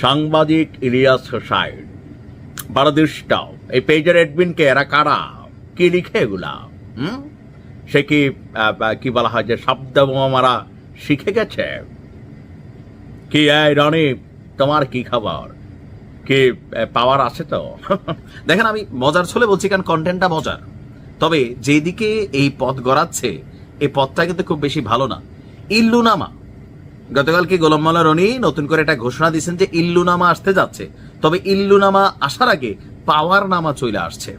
সাংবাদিক ইলিয়াস হোসাইন। বারদৃষ্ট এই পেজের এডমিনকে এরা কারা? কি লিখে এগুলা? হুম? সে কি কি বলা হয় যে শব্দ মারা শিখে গেছে? কি, এই রনি, তোমার কি খবর? কি পাওয়ার আছে তো? দেখেন, আমি মজার ছলে বলছি, কারণ কন্টেন্টটা মজার। তবে যেদিকে এই পথ গড়াচ্ছে, এই পথটা কিন্তু খুব বেশি ভালো না। ইল্লুনামা গতকালকে গোলাম মাল্লা রনি নতুন করে একটা ঘোষণা দিয়েছেন যে ইল্লুনামা আসতে যাচ্ছে। তবে ইল্লুনামা আসার আগে পাওয়ার নামা চলে আসছে।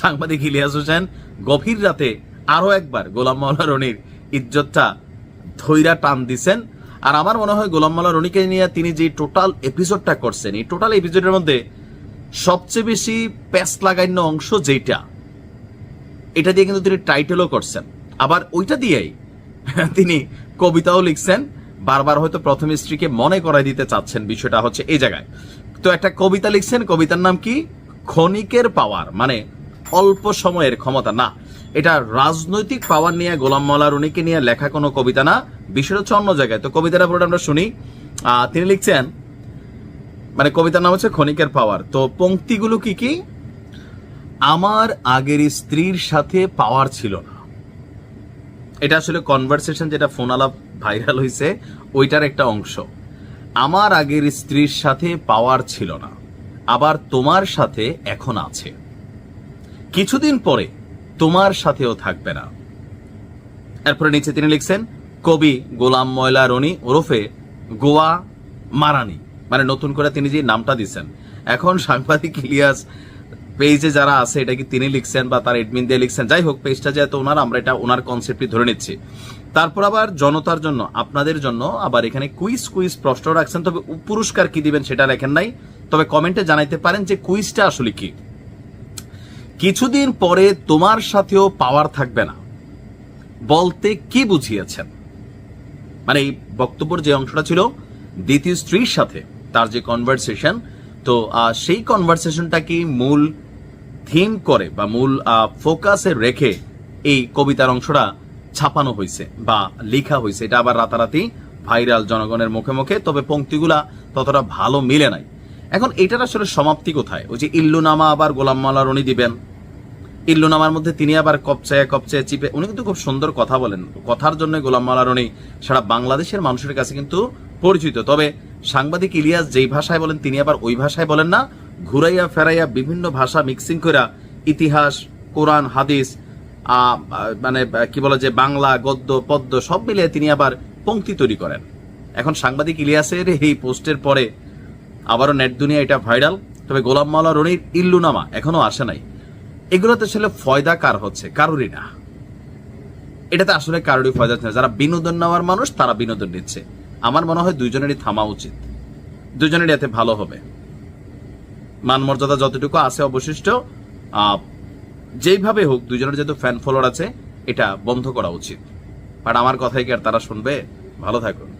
সাংবাদিক ইলিয়াস হোসেন, গভীর রাতে আরও একবার গোলাম মাওলা রনির ইজ্জতটা ধৈরা টান দিছেন। আর আমার মনে হয় গোলাম মাওলা রনিকে নিয়ে তিনি যে টোটাল এপিসোডটা করছেন, এই টোটাল এপিসোডের মধ্যে সবচেয়ে বেশি প্যাস লাগাইন্য অংশ যেটা এটা দিয়ে কিন্তু তিনি টাইটেলও করছেন। আবার ওইটা দিয়েই তিনি কবিতাও লিখছেন। বারবার হয়তো প্রথম স্ত্রীকে মনে করাই দিতে চাচ্ছেন, বিষয়টা হচ্ছে এই জায়গায়। তো একটা কবিতা লিখছেন, কবিতার নাম কি? ক্ষণিকের পাওয়ার মানে অল্প সময়ের ক্ষমতা। না, এটা রাজনৈতিক পাওয়ার নিয়ে গোলাম মাওলা রুনিকে নিয়ে লেখা কোনো কবিতা না, বিষয়টা হচ্ছে অন্য জায়গায়। তো কবিতাটা পুরোটা আমরা শুনি তিনি লিখছেন মানে কবিতার নাম হচ্ছে ক্ষণিকের পাওয়ার। তো পংক্তিগুলো কি কি? আমার আগের স্ত্রীর সাথে পাওয়ার ছিল না। এটা আসলে কনভারসেশন যেটা ফোন আলাপ ভাইরাল হয়েছে ওইটার একটা অংশ। আমার আগের স্ত্রীর সাথে পাওয়ার ছিল না, আবার তোমার সাথে এখন আছে। কিছুদিন পরে তোমার সাথেও থাকবে না। এরপরে নিচে তিনি লিখছেন, কবি গোলাম ময়লা রনি ওরফে গোয়া মারানি। মানে নতুন করে তিনি যে নামটা দিচ্ছেন এখন সাংবাদিক ইলিয়াস পেজে যারা আছে, এটা কি তিনি লিখছেন বা তার এডমিন দিয়ে লিখছেন? যাই হোক, পেজটা যেহেতু ওনার, আমরা এটা ওনার কনসেপ্টই ধরে নিচ্ছি। তারপর আবার জনতার জন্য, আপনাদের জন্য আবার এখানে কুইজ কুইজ প্রশ্ন রাখছেন। তবে পুরস্কার কি দিবেন সেটা লেখেন নাই। তবে কমেন্টে জানাইতে পারেন যে কুইজটা আসলে কি। কিছুদিন পরে তোমার সাথেও পাওয়ার থাকবে না। বলতে কি বুঝিয়েছেন? মানে এই বক্তব্যের যে অংশটা ছিল, দ্বিতীয় স্ত্রীর সাথে তার যে কনভারসেশন তো সেই কনভারসেশনটা কি মূল থিম করে বা মূল ফোকাসে রেখে এই কবিতার অংশটা ছাপানো হয়েছে বা লেখা হয়েছে এটা আবার রাতারাতি ভাইরাল জনগণের মুখে মুখে, তবে পংক্তিগুলা ততটা ভালো মিলে নাই। এখন এটার আসলে সমাপ্তি কোথায়? ওই যে ইল্লুনামা আবার গোলাম মালা রনি দিবেন। ইল্লুনামার মধ্যে তিনি আবার কপচায় কপচায় চিপে, উনি কিন্তু খুব সুন্দর কথা বলেন। কথার জন্য গোলাম মালারণী সারা বাংলাদেশের মানুষের কাছে কিন্তু পরিচিত। তবে সাংবাদিক ইলিয়াস যেই ভাষায় বলেন, তিনি আবার ওই ভাষায় বলেন না ঘুরাইয়া ফেরাইয়া বিভিন্ন ভাষা মিক্সিং কইরা ইতিহাস, কোরআন, হাদিস মানে কি বলে যে বাংলা, গদ্য, পদ্য সব মিলিয়ে তিনি আবার পংক্তি তৈরি করেন। এখন সাংবাদিক ইলিয়াসের এই পোস্টের পরে আবারও নেট দুনিয়া এটা ভাইরাল, তবে গোলাম মাওলা রনির ইল্লুনামা এখনও আসে নাই। এগুলোতে আসলে ফয়দা কার হচ্ছে? কারোরই না। এটাতে আসলে কারোরই ফয়দা হচ্ছে যারা বিনোদন নেওয়ার মানুষ, তারা বিনোদন নিচ্ছে। আমার মনে হয় দুইজনেরই থামা উচিত। দুজনেরই এতে ভালো হবে। মান মর্যাদা যতটুকু আছে অবশিষ্ট যেইভাবে হোক দুজনের যেহেতু ফ্যান ফলোয়ার আছে, এটা বন্ধ করা উচিত। বাট আমার কথাই কি আর তারা শুনবে? ভালো থাকুন।